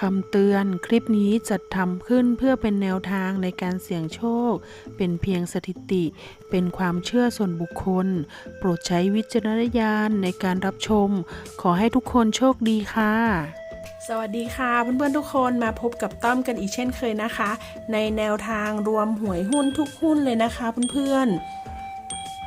คำเตือนคลิปนี้จัดทำขึ้นเพื่อเป็นแนวทางในการเสี่ยงโชค เป็นเพียงสถิติ เป็นความเชื่อส่วนบุคคล โปรดใช้วิจารณญาณในการรับชม ขอให้ทุกคนโชคดีค่ะ สวัสดีค่ะเพื่อนๆทุกคนมาพบกับต้อมกันอีกเช่นเคยนะคะ ในแนวทางรวมหวยหุ้นทุกหุ้นเลยนะคะเพื่อนๆ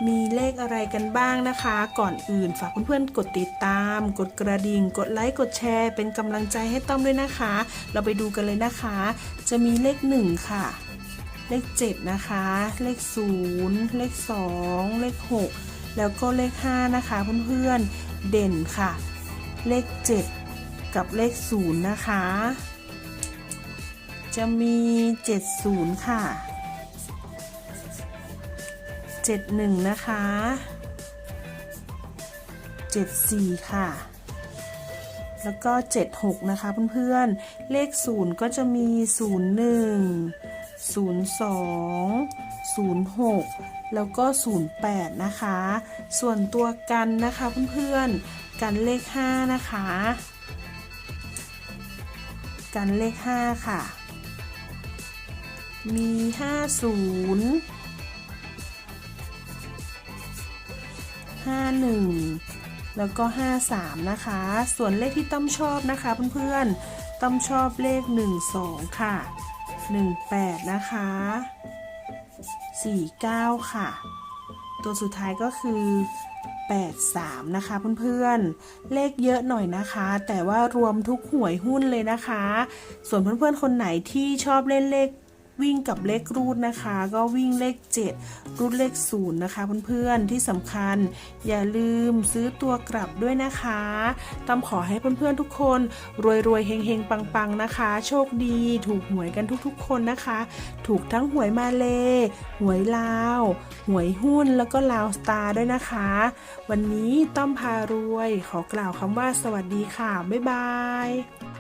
มีเลขอะไรกันบ้างนะคะ ก่อนอื่นฝากเพื่อนๆกดติดตาม กดกระดิ่ง กดไลค์กดแชร์ เป็นกำลังใจให้ต้อมด้วยนะคะ เราไปดูกันเลยนะคะ จะมีเลข 1 ค่ะ เลข 7 นะคะ เลข 0 เลข 2 เลข 6 แล้วก็เลข 5 นะคะเพื่อนๆเด่นค่ะ เลข 7 กับเลข 0 นะคะ จะมี 70 ค่ะ 71 นะคะ 74 ค่ะ แล้วก็ 76 นะคะเพื่อนๆ เลข 0 ก็จะมี 01 02 06 แล้วก็ 08 นะคะ ส่วนตัวกันนะคะเพื่อนๆ กันเลข 5 นะคะ กันเลข 5 ค่ะ มี 50 51 แล้วก็ 53 นะคะ ส่วนเลขที่ต้อมชอบนะคะเพื่อนๆ ต้อมชอบเลข 12 ค่ะ 18 นะคะ 49 ค่ะ ตัวสุดท้ายก็คือ83 นะคะเพื่อนๆ เลขเยอะหน่อยนะคะ แต่ว่ารวมทุกหวยหุ้นเลยนะคะ ส่วนเพื่อนๆ คนไหนที่ชอบเล่นเลข วิ่งกับเลขรูดนะคะ ก็วิ่งเลข 7 รูดเลข0นะคะเพื่อนๆที่สำคัญ อย่าลืมซื้อตัวกลับด้วยนะคะต้มขอให้เพื่อนๆทุกคน รวยๆเฮงๆปังๆนะคะ โชคดีถูกหวยกันทุกๆ คนนะคะ ถูกทั้งหวยมาเลหวยลาว หวยหุ้นแล้วก็ลาวสตาร์ด้วยนะคะ วันนี้ต้อมพารวย ขอกล่าวคำว่าสวัสดีค่ะ บ๊ายบาย